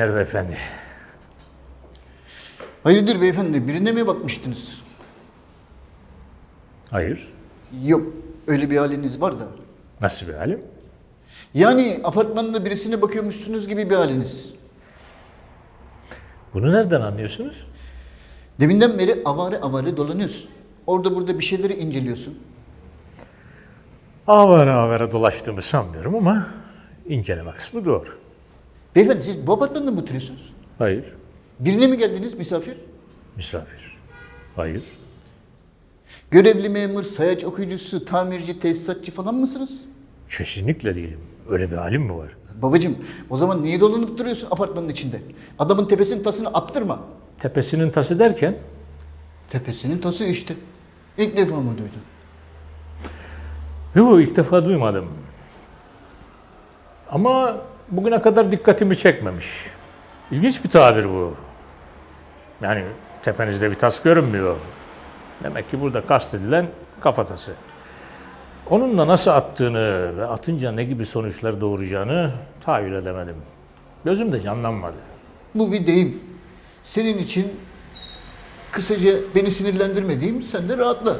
günler beyefendi. Hayırdır beyefendi birine mi bakmıştınız? Hayır. Yok öyle bir haliniz var da. Nasıl bir halim? Yani apartmanda birisine bakıyormuşsunuz gibi bir haliniz. Bunu nereden anlıyorsunuz? Deminden beri avare avare dolanıyorsun. Orada burada bir şeyleri inceliyorsun. Avara avara dolaştığımı sanmıyorum ama inceleme kısmı doğru. Beyefendi siz bu apartmanda mı oturuyorsunuz? Hayır. Birine mi geldiniz misafir? Misafir. Hayır. Görevli memur, sayaç okuyucusu, tamirci, tesisatçı falan mısınız? Kesinlikle değilim. Öyle bir halim mi var? Babacım o zaman niye dolanıp duruyorsun apartmanın içinde? Adamın tepesinin tasını attırma. Tepesinin tası derken Tepesinin tası işte. İlk defa mı duydun? Yok ilk defa duymadım. Ama bugüne kadar dikkatimi çekmemiş. İlginç bir tabir bu. Yani tepenizde bir tas görünmüyor. Demek ki burada kastedilen kafatası. Onunla nasıl attığını ve atınca ne gibi sonuçlar doğuracağını tahayyül edemedim. Gözümde canlanmadı. Bu bir deyim. Senin için kısaca beni sinirlendirmediğim sen de rahatla.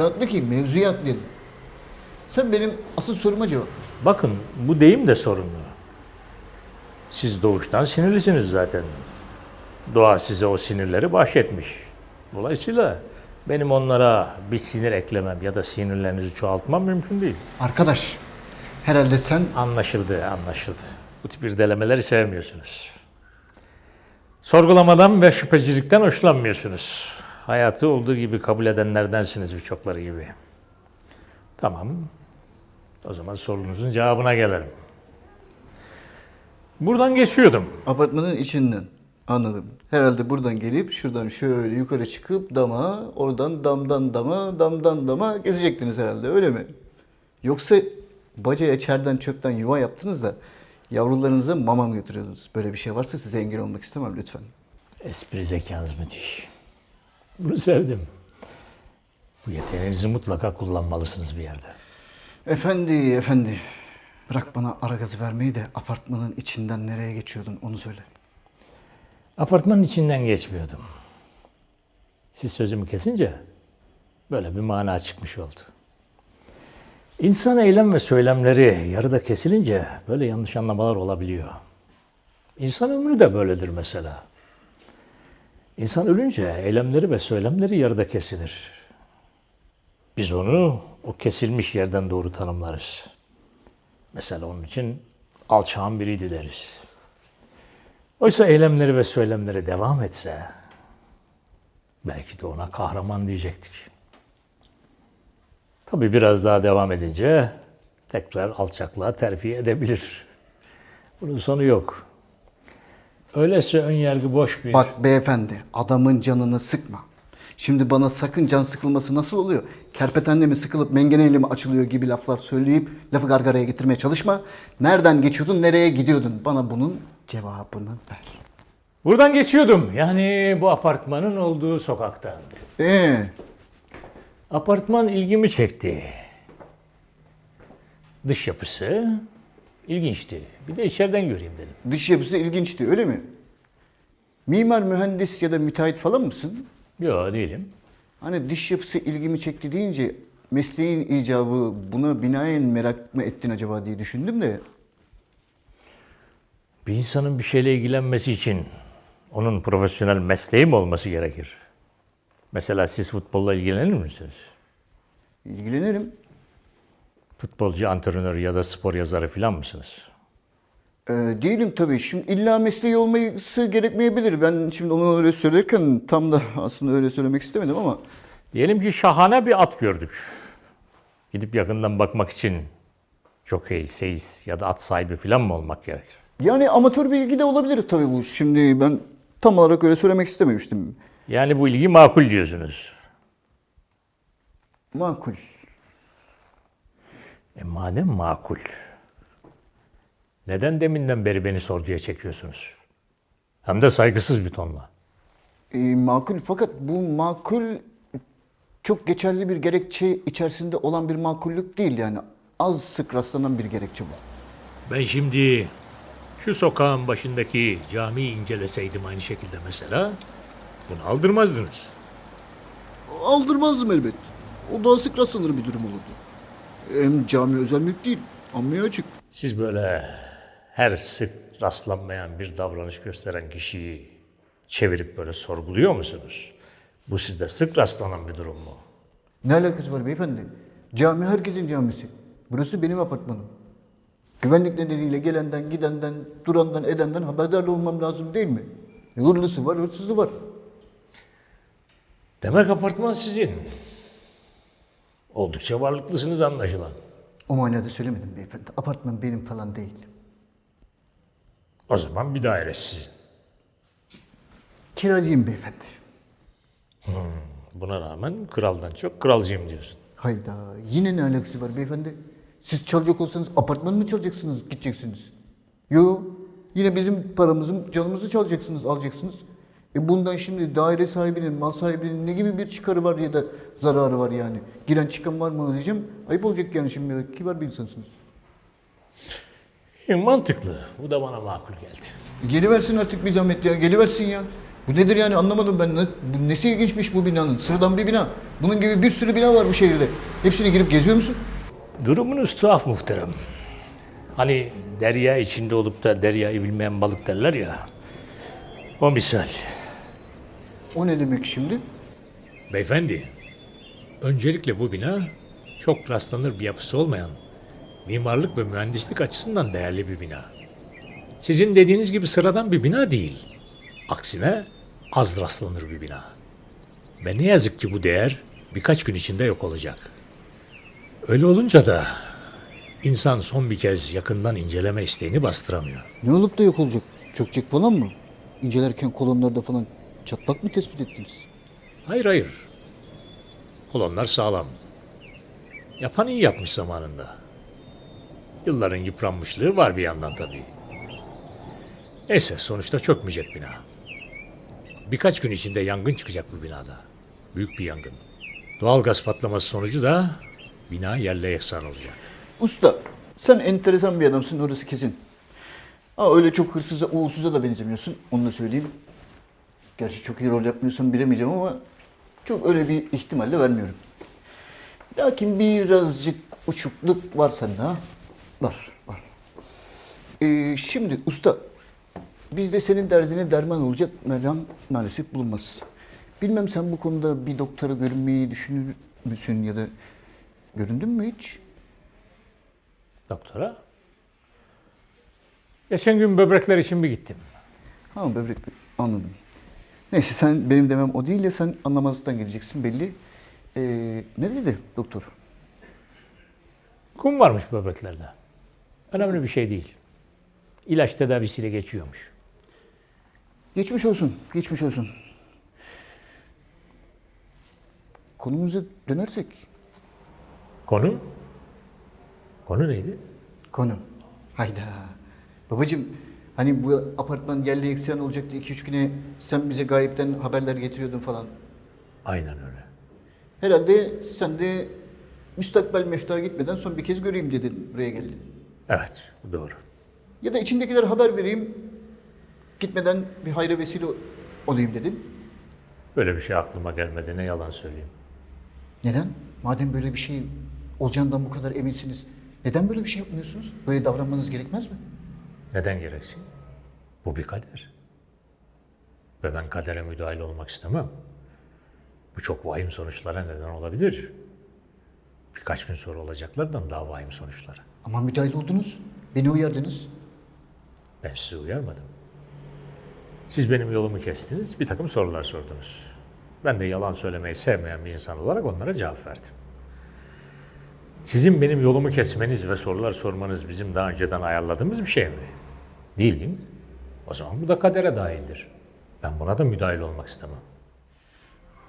Rahatla ki mevzuya atlayalım. Sen benim asıl soruma cevap ver. Bakın bu deyim de sorunlu. Siz doğuştan sinirlisiniz zaten. Doğa size o sinirleri bahşetmiş. Dolayısıyla benim onlara bir sinir eklemem ya da sinirlerinizi çoğaltmam mümkün değil. Arkadaş, herhalde sen Anlaşıldı, anlaşıldı. Bu tip irdelemeleri sevmiyorsunuz. Sorgulamadan ve şüphecilikten hoşlanmıyorsunuz. Hayatı olduğu gibi kabul edenlerdensiniz birçokları gibi. Tamam. O zaman sorunuzun cevabına gelelim. Buradan geçiyordum. apartmanın içinden anladım. Herhalde buradan gelip şuradan şöyle yukarı çıkıp dama, oradan damdan dama, damdan dama gezecektiniz herhalde öyle mi? Yoksa bacaya çerden çöpten yuva yaptınız da yavrularınıza mama mı götürüyordunuz? Böyle bir şey varsa size engel olmak istemem lütfen. Espri zekanız müthiş. Bunu sevdim. Bu yeteneğinizi mutlaka kullanmalısınız bir yerde. Efendi, efendi. Bırak bana ara gazı vermeyi de apartmanın içinden nereye geçiyordun onu söyle. Apartmanın içinden geçmiyordum. Siz sözümü kesince böyle bir mana çıkmış oldu. İnsan eylem ve söylemleri yarıda kesilince böyle yanlış anlamalar olabiliyor. İnsan ömrü de böyledir mesela. İnsan ölünce eylemleri ve söylemleri yarıda kesilir. Biz onu o kesilmiş yerden doğru tanımlarız. Mesela onun için alçağın biriydi deriz. Oysa eylemleri ve söylemleri devam etse belki de ona kahraman diyecektik. Tabii biraz daha devam edince tekrar alçaklığa terfi edebilir. Bunun sonu yok. Öyleyse ön yargı boş bir... Bak beyefendi adamın canını sıkma. Şimdi bana sakın can sıkılması nasıl oluyor? Kerpetenle mi sıkılıp mengeneyle mi açılıyor gibi laflar söyleyip lafı gargaraya getirmeye çalışma. Nereden geçiyordun, nereye gidiyordun? Bana bunun cevabını ver. Buradan geçiyordum. Yani bu apartmanın olduğu sokaktan. Ee, Apartman ilgimi çekti. Dış yapısı ilginçti. Bir de içeriden göreyim dedim. dış yapısı ilginçti öyle mi? Mimar, mühendis ya da müteahhit falan mısın? Yok değilim. Hani dış yapısı ilgimi çekti deyince mesleğin icabı buna binaen merak mı ettin acaba diye düşündüm de. Bir insanın bir şeyle ilgilenmesi için onun profesyonel mesleği mi olması gerekir? Mesela siz futbolla ilgilenir misiniz? ilgilenirim. Futbolcu, antrenör ya da spor yazarı falan mısınız? Ee, değilim tabii. Şimdi illa mesleği olması gerekmeyebilir. Ben şimdi onu öyle söylerken tam da aslında öyle söylemek istemedim ama Diyelim ki şahane bir at gördük. Gidip yakından bakmak için jokey, seyis ya da at sahibi falan mı olmak gerekir? Yani amatör bilgi de olabilir tabii bu. Şimdi ben tam olarak öyle söylemek istememiştim. Yani bu ilgi makul diyorsunuz. Makul. E madem makul, neden deminden beri beni sorguya çekiyorsunuz? Hem de saygısız bir tonla. Ee, makul fakat bu makul çok geçerli bir gerekçe içerisinde olan bir makullük değil yani. Az sık rastlanan bir gerekçe bu. Ben şimdi şu sokağın başındaki camiyi inceleseydim aynı şekilde mesela, bunu aldırmazdınız. Aldırmazdım elbet. O daha sık rastlanır bir durum olurdu. Hem cami özel mülk değil. Anmaya açık. Siz böyle her sık rastlanmayan bir davranış gösteren kişiyi çevirip böyle sorguluyor musunuz? Bu sizde sık rastlanan bir durum mu? Ne alakası var beyefendi? Cami herkesin camisi. Burası benim apartmanım. Güvenlik nedeniyle gelenden, gidenden, durandan, edenden haberdar olmam lazım değil mi? E, Hırlısı var, hırsızı var. Demek apartman sizin. Oldukça varlıklısınız anlaşılan. O manada söylemedim beyefendi. Apartman benim falan değil. O zaman bir daire sizin. Kiracıyım beyefendi. Buna rağmen kraldan çok kralcıyım diyorsun. Hayda, yine ne alakası var beyefendi? Siz çalacak olsanız apartman mı çalacaksınız, gideceksiniz? Yo, yine bizim paramızı, canımızı çalacaksınız, alacaksınız. E bundan şimdi daire sahibinin, mal sahibinin ne gibi bir çıkarı var ya da zararı var yani? Giren çıkan var mı diyeceğim. Ayıp olacak yani şimdi. Kibar bir insansınız. E, mantıklı. Bu da bana makul geldi. Geliversin artık bir zahmet ya, geliversin ya. Bu nedir yani anlamadım ben. Ne- Bu nesi ilginçmiş bu binanın? Sıradan bir bina. Bunun gibi bir sürü bina var bu şehirde. Hepsini girip geziyor musun? Durumunuz tuhaf muhterem. Hani derya içinde olup da deryayı bilmeyen balık derler ya. O misal. O ne demek şimdi? Beyefendi, öncelikle bu bina çok rastlanır bir yapısı olmayan, mimarlık ve mühendislik açısından değerli bir bina. Sizin dediğiniz gibi sıradan bir bina değil. Aksine az rastlanır bir bina. Ve ne yazık ki bu değer birkaç gün içinde yok olacak. Öyle olunca da insan son bir kez yakından inceleme isteğini bastıramıyor. Ne olup da yok olacak? Çökecek falan mı? İncelerken kolonlarda falan çatlak mı tespit ettiniz? Hayır hayır. Kolonlar sağlam. Yapan iyi yapmış zamanında. Yılların yıpranmışlığı var bir yandan tabii. Neyse sonuçta çökmeyecek bina. Birkaç gün içinde yangın çıkacak bu binada. Büyük bir yangın. Doğal gaz patlaması sonucu da bina yerle yeksan olacak. Usta, sen enteresan bir adamsın orası kesin. Ha öyle çok hırsıza, uğursuza da benzemiyorsun. Onu da söyleyeyim. Gerçi çok iyi rol yapmıyorsan bilemeyeceğim ama çok öyle bir ihtimal de vermiyorum. Lakin birazcık uçukluk var sende ha. Var, var. Ee, şimdi usta, bizde senin derdine derman olacak merhem maalesef bulunmaz. Bilmem sen bu konuda bir doktora görünmeyi düşünür müsün ya da göründün mü hiç? Doktora. Geçen gün böbrekler için bir gittim. Ha böbrek anladım. Neyse sen benim demem o değil de sen anlamazlıktan geleceksin belli. Ee, ne dedi doktor? Kum varmış böbreklerde. Önemli bir şey değil. İlaç tedavisiyle geçiyormuş. Geçmiş olsun, geçmiş olsun. Konumuza dönersek. Konu? Konu neydi? Konu. Hayda. Babacım hani bu apartman yerli eksen olacaktı 2-3 güne sen bize gayipten haberler getiriyordun falan. Aynen öyle. Herhalde sen de müstakbel mefta gitmeden son bir kez göreyim dedin buraya geldin. Evet, doğru. Ya da içindekiler haber vereyim gitmeden bir hayra vesile olayım dedin. Böyle bir şey aklıma gelmedi. Ne yalan söyleyeyim. Neden? Madem böyle bir şey olacağından bu kadar eminsiniz, neden böyle bir şey yapmıyorsunuz? Böyle davranmanız gerekmez mi? Neden gereksin? Bu bir kader. Ve ben kadere müdahale olmak istemem. Bu çok vahim sonuçlara neden olabilir. Birkaç gün sonra olacaklardan daha vahim sonuçlara. Ama müdahil oldunuz, beni uyardınız. Ben sizi uyarmadım. Siz benim yolumu kestiniz, bir takım sorular sordunuz. Ben de yalan söylemeyi sevmeyen bir insan olarak onlara cevap verdim. Sizin benim yolumu kesmeniz ve sorular sormanız bizim daha önceden ayarladığımız bir şey mi? Değil değil mi? O zaman bu da kadere dahildir. Ben buna da müdahil olmak istemem.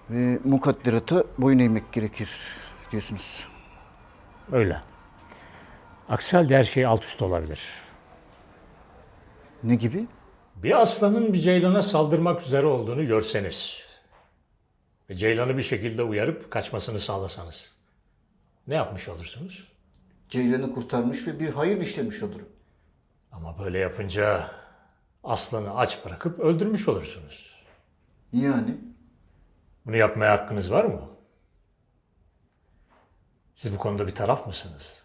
Ve mukadderata boyun eğmek gerekir diyorsunuz. Öyle. Aksi halde her şey alt üst olabilir. Ne gibi? Bir aslanın bir ceylana saldırmak üzere olduğunu görseniz ve ceylanı bir şekilde uyarıp kaçmasını sağlasanız ne yapmış olursunuz? Ceylan'ı kurtarmış ve bir hayır işlemiş olur. Ama böyle yapınca aslanı aç bırakıp öldürmüş olursunuz. Yani Bunu yapmaya hakkınız var mı? Siz bu konuda bir taraf mısınız?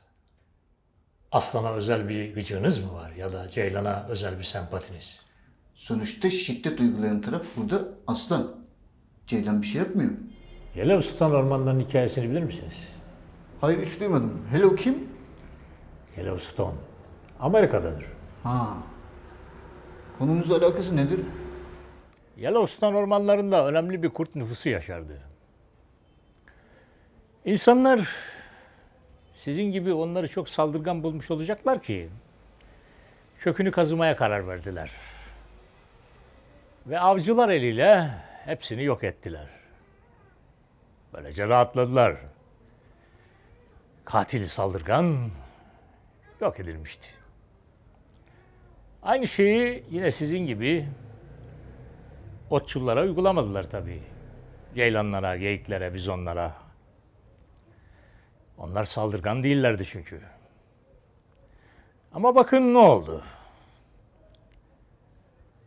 Aslana özel bir gıcığınız mı var ya da ceylana özel bir sempatiniz? sonuçta şiddet uygulayan taraf burada aslan. Ceylan bir şey yapmıyor. Yellowstone ormanlarının hikayesini bilir misiniz? Hayır hiç duymadım. Hello kim? Yellowstone. Amerika'dadır. Ha. Konumuzla alakası nedir? Yellowstone ormanlarında önemli bir kurt nüfusu yaşardı. İnsanlar sizin gibi onları çok saldırgan bulmuş olacaklar ki kökünü kazımaya karar verdiler. Ve avcılar eliyle hepsini yok ettiler. Böylece rahatladılar. Katil saldırgan yok edilmişti. Aynı şeyi yine sizin gibi Otçullara uygulamadılar tabii. Ceylanlara, geyiklere, bizonlara. Onlar saldırgan değillerdi çünkü. Ama bakın ne oldu.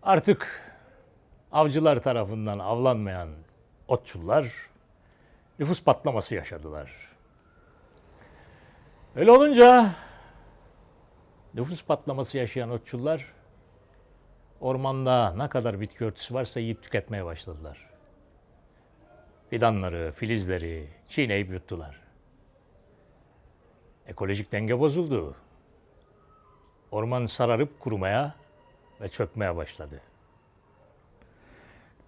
Artık avcılar tarafından avlanmayan otçullar nüfus patlaması yaşadılar. Öyle olunca nüfus patlaması yaşayan otçullar Ormanda ne kadar bitki örtüsü varsa yiyip tüketmeye başladılar. Fidanları, filizleri çiğneyip yuttular. Ekolojik denge bozuldu. Orman sararıp kurumaya ve çökmeye başladı.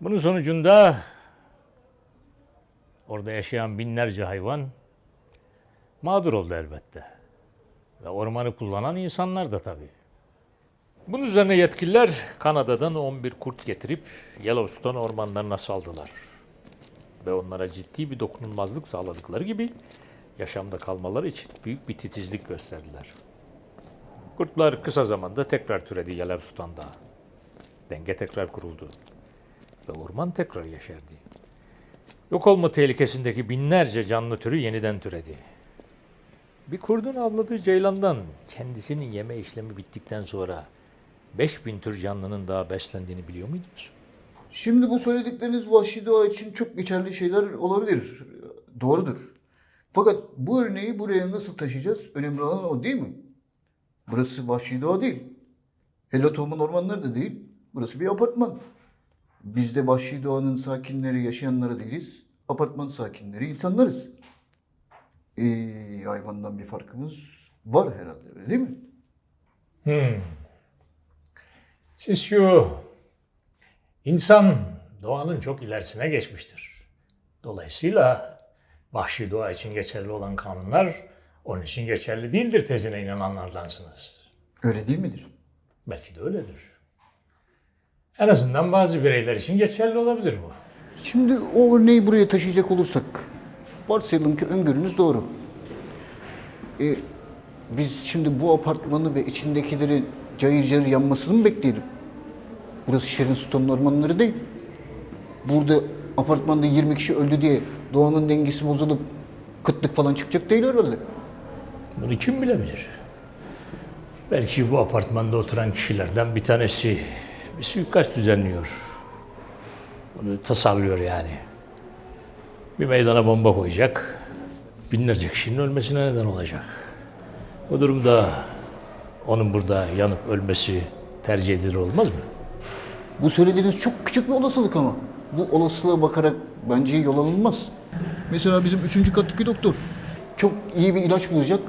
Bunun sonucunda orada yaşayan binlerce hayvan mağdur oldu elbette. Ve ormanı kullanan insanlar da tabii. Bunun üzerine yetkililer Kanada'dan 11 kurt getirip Yellowstone ormanlarına saldılar. Ve onlara ciddi bir dokunulmazlık sağladıkları gibi yaşamda kalmaları için büyük bir titizlik gösterdiler. Kurtlar kısa zamanda tekrar türedi Yellowstone'da. Denge tekrar kuruldu. Ve orman tekrar yeşerdi. Yok olma tehlikesindeki binlerce canlı türü yeniden türedi. Bir kurdun avladığı ceylandan kendisinin yeme işlemi bittikten sonra 5000 tür canlının daha beslendiğini biliyor muydunuz? Şimdi bu söyledikleriniz vahşi doğa için çok geçerli şeyler olabilir. Doğrudur. Fakat bu örneği buraya nasıl taşıyacağız? Önemli olan o değil mi? Burası vahşi doğa değil. Helatomun ormanları da değil. Burası bir apartman. Biz de vahşi doğanın sakinleri, yaşayanları değiliz. Apartman sakinleri, insanlarız. Ee, hayvandan bir farkımız var herhalde öyle değil mi? Hmm. Siz şu insan doğanın çok ilerisine geçmiştir. Dolayısıyla vahşi doğa için geçerli olan kanunlar onun için geçerli değildir tezine inananlardansınız. Öyle değil midir? Belki de öyledir. En azından bazı bireyler için geçerli olabilir bu. Şimdi o örneği buraya taşıyacak olursak, varsayalım ki öngörünüz doğru. E, biz şimdi bu apartmanı ve içindekilerin cayır cayır yanmasını mı bekleyelim? Burası Sharon ormanları değil. Burada apartmanda 20 kişi öldü diye doğanın dengesi bozulup kıtlık falan çıkacak değil herhalde. Bunu kim bilebilir? Belki bu apartmanda oturan kişilerden bir tanesi bir suikast düzenliyor. Bunu tasarlıyor yani. Bir meydana bomba koyacak. Binlerce kişinin ölmesine neden olacak. Bu durumda onun burada yanıp ölmesi tercih edilir olmaz mı? Bu söylediğiniz çok küçük bir olasılık ama. Bu olasılığa bakarak bence yol alınmaz. Mesela bizim üçüncü kattaki doktor. Çok iyi bir ilaç bulacak.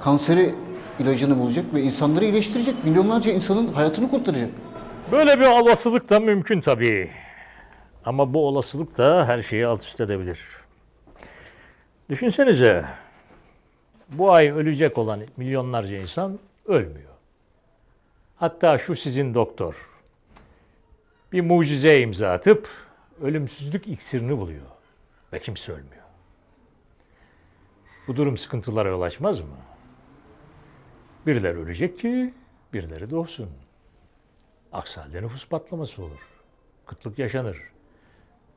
Kanseri ilacını bulacak ve insanları iyileştirecek. Milyonlarca insanın hayatını kurtaracak. Böyle bir olasılık da mümkün tabii. Ama bu olasılık da her şeyi alt üst edebilir. Düşünsenize, bu ay ölecek olan milyonlarca insan ölmüyor. Hatta şu sizin doktor bir mucize imza atıp ölümsüzlük iksirini buluyor ve kimse ölmüyor. Bu durum sıkıntılara yol açmaz mı? Birileri ölecek ki birileri doğsun. Aksi halde nüfus patlaması olur. Kıtlık yaşanır.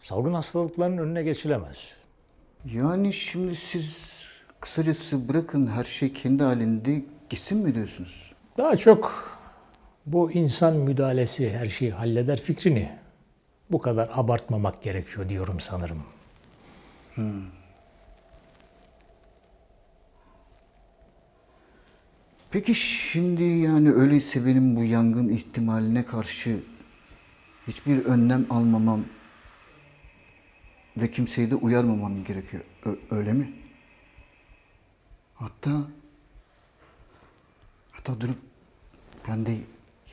Salgın hastalıkların önüne geçilemez. Yani şimdi siz kısacası bırakın her şey kendi halinde gitsin mi diyorsunuz? Daha çok bu insan müdahalesi her şeyi halleder fikrini bu kadar abartmamak gerekiyor diyorum sanırım. Peki şimdi yani öyleyse benim bu yangın ihtimaline karşı hiçbir önlem almamam ve kimseyi de uyarmamam gerekiyor. Ö- öyle mi? Hatta hatta durup ben de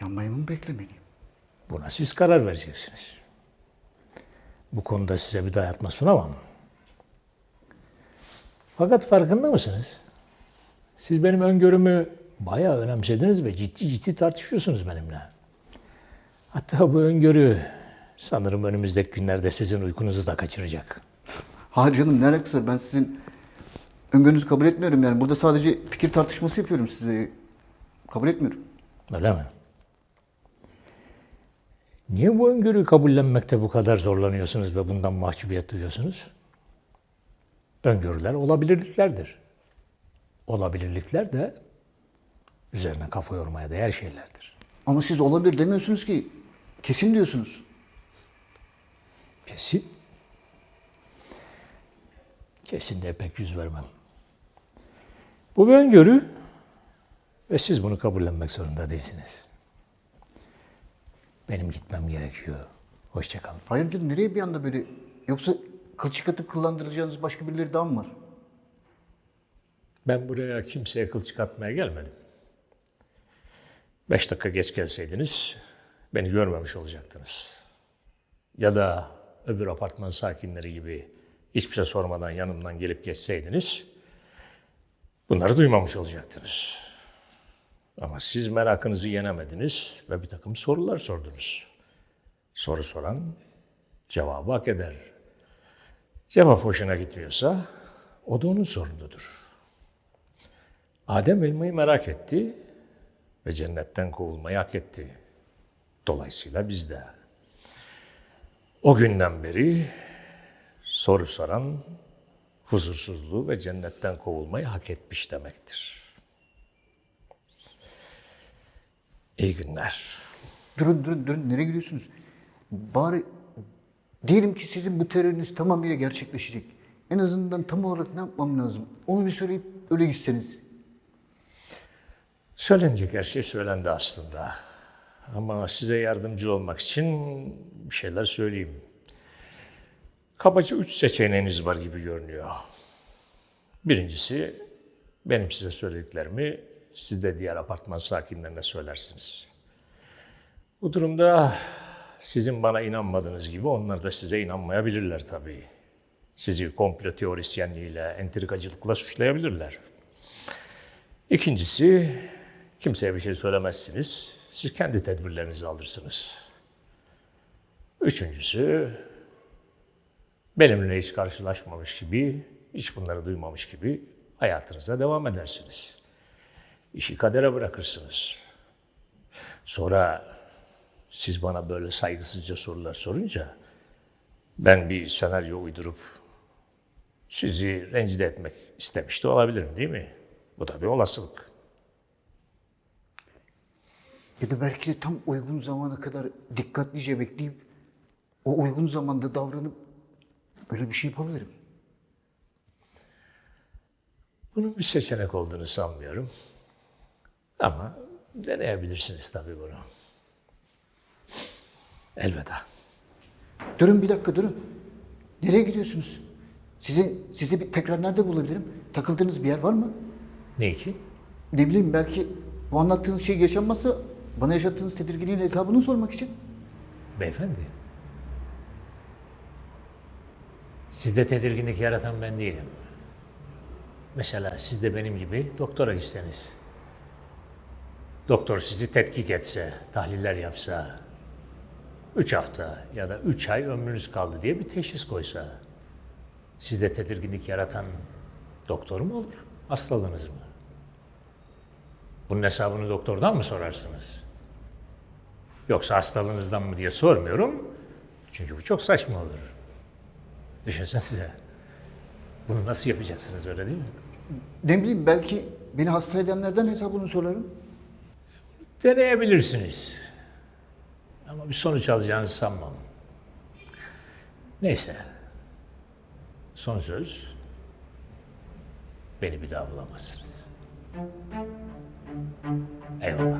yanmayı mı beklemeliyim? Buna siz karar vereceksiniz. Bu konuda size bir dayatma sunamam. Fakat farkında mısınız? Siz benim öngörümü bayağı önemsediniz ve ciddi ciddi tartışıyorsunuz benimle. Hatta bu öngörü sanırım önümüzdeki günlerde sizin uykunuzu da kaçıracak. Hayır canım ne alakası? Ben sizin öngörünüzü kabul etmiyorum yani. Burada sadece fikir tartışması yapıyorum size. Kabul etmiyorum. Öyle mi? Niye bu öngörüyü kabullenmekte bu kadar zorlanıyorsunuz ve bundan mahcubiyet duyuyorsunuz? Öngörüler olabilirliklerdir. Olabilirlikler de üzerine kafa yormaya değer şeylerdir. Ama siz olabilir demiyorsunuz ki. Kesin diyorsunuz. Kesin. Kesin de pek yüz vermem. Bu bir öngörü ve siz bunu kabullenmek zorunda değilsiniz. Benim gitmem gerekiyor. Hoşçakalın. Hayır canım nereye bir anda böyle? Yoksa kılçık atıp kıllandıracağınız başka birileri daha mı var? Ben buraya kimseye kılçık atmaya gelmedim. Beş dakika geç gelseydiniz beni görmemiş olacaktınız. Ya da öbür apartman sakinleri gibi hiçbir şey sormadan yanımdan gelip geçseydiniz bunları duymamış olacaktınız. Ama siz merakınızı yenemediniz ve bir takım sorular sordunuz. Soru soran cevabı hak eder. Cevap hoşuna gitmiyorsa o da onun sorunudur. Adem elmayı merak etti ve cennetten kovulmayı hak etti. Dolayısıyla biz de. O günden beri soru soran huzursuzluğu ve cennetten kovulmayı hak etmiş demektir. İyi günler. Durun durun durun nereye gidiyorsunuz? Bari diyelim ki sizin bu terörünüz tamamıyla gerçekleşecek. En azından tam olarak ne yapmam lazım? Onu bir söyleyip öyle gitseniz. Söylenecek her şey söylendi aslında. Ama size yardımcı olmak için bir şeyler söyleyeyim. Kabaca üç seçeneğiniz var gibi görünüyor. Birincisi, benim size söylediklerimi siz de diğer apartman sakinlerine söylersiniz. Bu durumda sizin bana inanmadığınız gibi onlar da size inanmayabilirler tabii. Sizi komplo teorisyenliğiyle, entrikacılıkla suçlayabilirler. İkincisi, kimseye bir şey söylemezsiniz. Siz kendi tedbirlerinizi alırsınız. Üçüncüsü, benimle hiç karşılaşmamış gibi, hiç bunları duymamış gibi hayatınıza devam edersiniz. İşi kadere bırakırsınız. Sonra siz bana böyle saygısızca sorular sorunca ben bir senaryo uydurup sizi rencide etmek istemiş de olabilirim değil mi? Bu da bir olasılık. Ya da belki de tam uygun zamana kadar dikkatlice bekleyip o uygun zamanda davranıp öyle bir şey yapabilirim. Bunun bir seçenek olduğunu sanmıyorum. Ama deneyebilirsiniz tabii bunu. Elveda. Durun bir dakika durun. Nereye gidiyorsunuz? Sizi, sizi bir tekrar nerede bulabilirim? Takıldığınız bir yer var mı? Ne için? Ne bileyim belki bu anlattığınız şey yaşanmazsa bana yaşattığınız tedirginliğin hesabını sormak için. Beyefendi. Sizde tedirginlik yaratan ben değilim. Mesela siz de benim gibi doktora gitseniz. Doktor sizi tetkik etse, tahliller yapsa, 3 hafta ya da 3 ay ömrünüz kaldı diye bir teşhis koysa, sizde tedirginlik yaratan doktor mu olur, hastalığınız mı? Bunun hesabını doktordan mı sorarsınız? Yoksa hastalığınızdan mı diye sormuyorum. Çünkü bu çok saçma olur. Düşünsenize. Bunu nasıl yapacaksınız öyle değil mi? Ne bileyim belki beni hasta edenlerden hesabını sorarım. Deneyebilirsiniz. Ama bir sonuç alacağınızı sanmam. Neyse. Son söz. Beni bir daha bulamazsınız. Eyvallah.